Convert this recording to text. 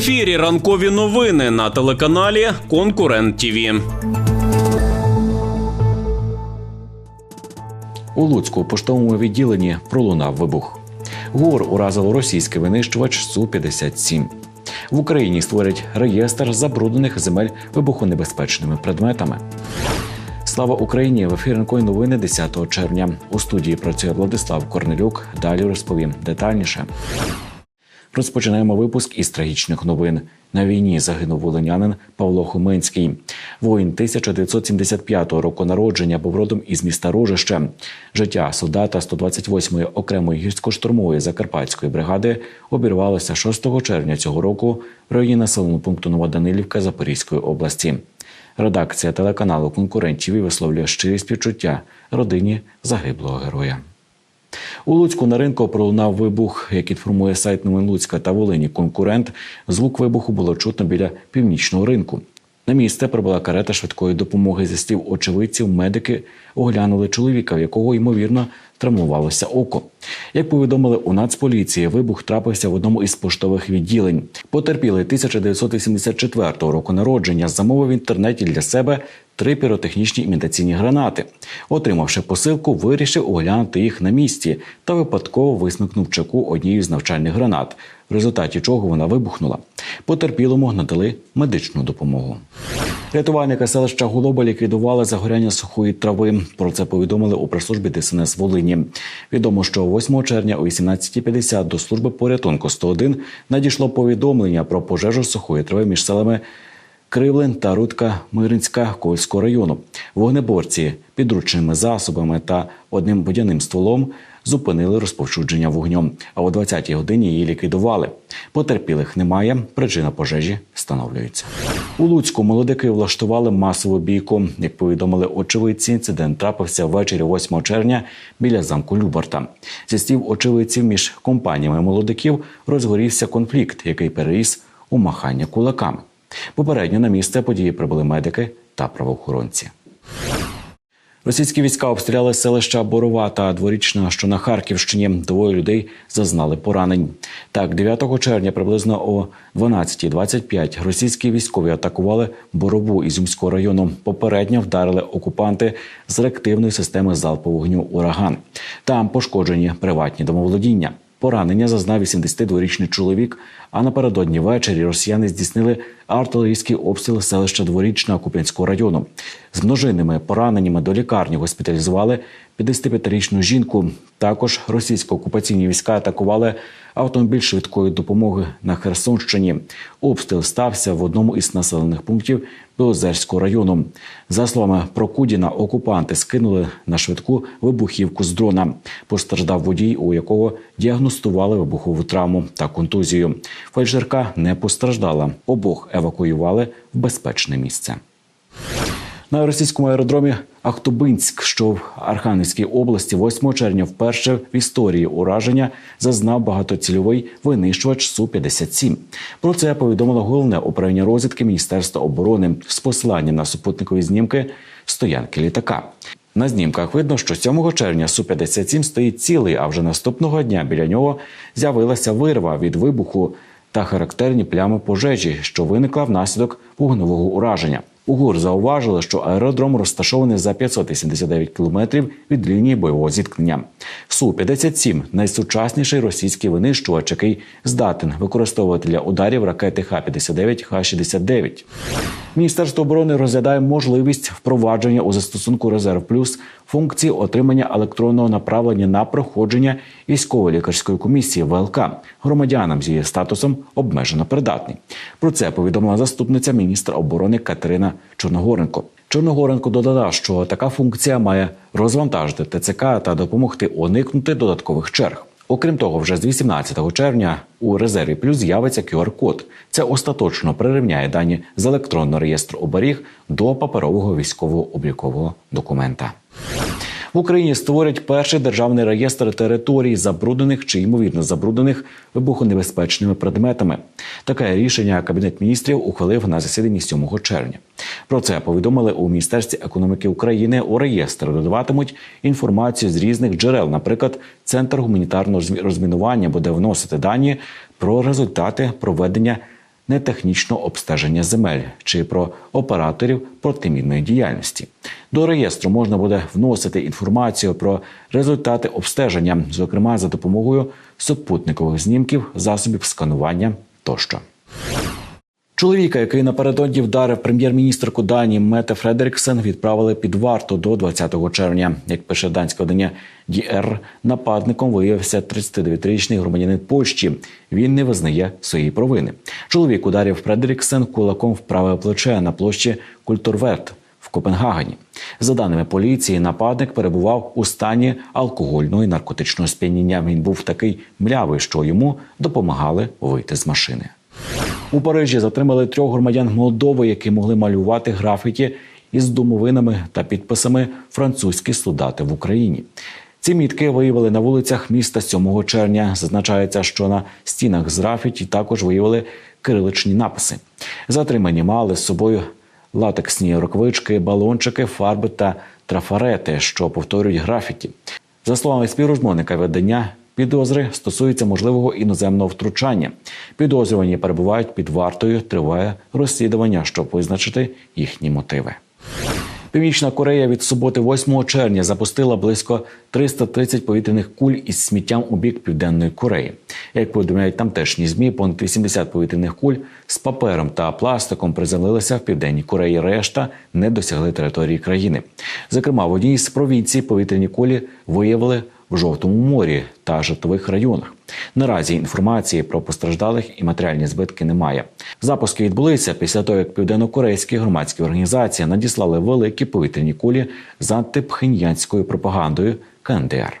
ефірі ранкові новини на телеканалі Конкурент ТІВІ. У Луцьку поштовому відділенні пролунав вибух. ГУР уразило російський винищувач Су-57. В Україні створять реєстр забруднених земель вибухонебезпечними предметами. Слава Україні! В ефірі «Ранкові новини 10 червня. У студії працює Владислав Корнелюк. Далі розповім детальніше. Розпочинаємо випуск із трагічних новин. На війні загинув волинянин Павло Хуменський. Воїн 1975 року народження був родом із міста Рожище. Життя солдата 128-ї окремої гірсько-штурмової закарпатської бригади обірвалося 6 червня цього року в районі населеного пункту Новоданилівка Запорізької області. Редакція телеканалу конкурентів висловлює щирі співчуття родині загиблого героя. У Луцьку на ринку пролунав вибух, як інформує сайт новин Луцька та Волині. Конкурент звук вибуху було чутно біля північного ринку. На місце прибула карета швидкої допомоги. Зі слів очевидців, медики оглянули чоловіка, в якого ймовірно травмувалося око. Як повідомили у Нацполіції, вибух трапився в одному із поштових відділень. Потерпілий 1984 року народження замовив в інтернеті для себе три піротехнічні імітаційні гранати. Отримавши посилку, вирішив оглянути їх на місці та випадково висмикнув чеку однієї з навчальних гранат, в результаті чого вона вибухнула. Потерпілому надали медичну допомогу. Рятувальника селища Голоба ліквідували загоряння сухої трави. Про це повідомили у прес-службі ДСНС Волині. Відомо, що 8 червня о 18.50 до служби порятунку 101 надійшло повідомлення про пожежу сухої трави між селами Кривлин та Рудка Миринська Кольського району. Вогнеборці підручними засобами та одним водяним стволом зупинили розповсюдження вогню. А о 20-й годині її ліквідували. Потерпілих немає. Причина пожежі встановлюється. У Луцьку молодики влаштували масову бійку. Як повідомили очевидці, інцидент трапився ввечері 8 червня біля замку Любарта. Зі слів очевидців між компаніями молодиків розгорівся конфлікт, який переріс у махання кулаками. Попередньо на місце події прибули медики та правоохоронці. Російські війська обстріляли селища Борова та Дворічна, що на Харківщині. Двоє людей зазнали поранень. Так, 9 червня приблизно о 12.25 російські військові атакували Борову Ізюмського району. Попередньо вдарили окупанти з реактивної системи залпового вогню Ураган. Там пошкоджені приватні домоволодіння. Поранення зазнав 82-річний чоловік. А напередодні ввечері росіяни здійснили артилерійський обстріл селища Дворічна Куп'янського району. З множинними пораненнями до лікарні госпіталізували 55-річну жінку. Також російсько-окупаційні війська атакували автомобіль швидкої допомоги на Херсонщині. Обстріл стався в одному із населених пунктів Білозерського району. За словами Прокудіна, окупанти скинули на швидку вибухівку з дрона. Постраждав водій, у якого діагностували вибухову травму та контузію. Фельдшерка не постраждала. Обох евакуювали в безпечне місце. На російському аеродромі Ахтубинськ, що в Архангельській області, 8 червня, вперше в історії ураження зазнав багатоцільовий винищувач су 57 Про це повідомило головне управління розвідки Міністерства оборони з посиланням на супутникові знімки стоянки літака. На знімках видно, що 7 червня су 57 стоїть цілий, а вже наступного дня біля нього з'явилася вирва від вибуху та характерні плями пожежі, що виникла внаслідок вогневого ураження. У ГУР зауважили, що аеродром розташований за 589 кілометрів від лінії бойового зіткнення. су 57 найсучасніший російський винищувач, який здатен використовувати для ударів ракети Х-59, Х-69. Міністерство оборони розглядає можливість впровадження у застосунку Резерв Плюс функції отримання електронного направлення на проходження військово лікарської комісії ВЛК громадянам з її статусом обмежено придатний. Про це повідомила заступниця міністра оборони Катерина Чорногоренко. Чорногоренко додала, що така функція має розвантажити ТЦК та допомогти уникнути додаткових черг. Окрім того, вже з 18 червня у резерві плюс з'явиться QR-код. Це остаточно прирівняє дані з електронного реєстру оберіг до паперового військового облікового документа. В Україні створять перший державний реєстр територій, забруднених чи ймовірно забруднених вибухонебезпечними предметами. Таке рішення кабінет міністрів ухвалив на засіданні 7 червня. Про це повідомили у міністерстві економіки України. У реєстр додаватимуть інформацію з різних джерел. Наприклад, центр гуманітарного розмінування буде вносити дані про результати проведення нетехнічного обстеження земель чи про операторів протимінної діяльності. До реєстру можна буде вносити інформацію про результати обстеження, зокрема за допомогою супутникових знімків, засобів сканування тощо. Чоловіка, який напередодні вдарив прем'єр-міністрку Данії Мете Фредеріксен, відправили під варту до 20 червня. Як пише данське видання DR, нападником виявився 39-річний громадянин Польщі. Він не визнає своєї провини. Чоловік ударив Фредеріксен кулаком в праве плече на площі Культурверт Копенгагені. За даними поліції, нападник перебував у стані алкогольного і наркотичного сп'яніння. Він був такий млявий, що йому допомагали вийти з машини. У Парижі затримали трьох громадян Молдови, які могли малювати графіті із домовинами та підписами французькі солдати в Україні. Ці мітки виявили на вулицях міста 7 червня. Зазначається, що на стінах з графіті також виявили кириличні написи. Затримані мали з собою латексні рукавички, балончики, фарби та трафарети, що повторюють графіті. За словами співрозмовника видання, підозри стосуються можливого іноземного втручання. Підозрювані перебувають під вартою. Триває розслідування, щоб визначити їхні мотиви. Північна Корея від суботи, 8 червня, запустила близько 330 повітряних куль із сміттям у бік південної Кореї. Як повідомляють тамтешні змі, понад 80 повітряних куль з папером та пластиком приземлилися в південній Кореї. Решта не досягли території країни. Зокрема, в одній з провінцій повітряні кулі виявили в жовтому морі та житлових районах. Наразі інформації про постраждалих і матеріальні збитки немає. Запуски відбулися після того, як південнокорейські громадські організації надіслали великі повітряні кулі з антипхеньянською пропагандою КНДР.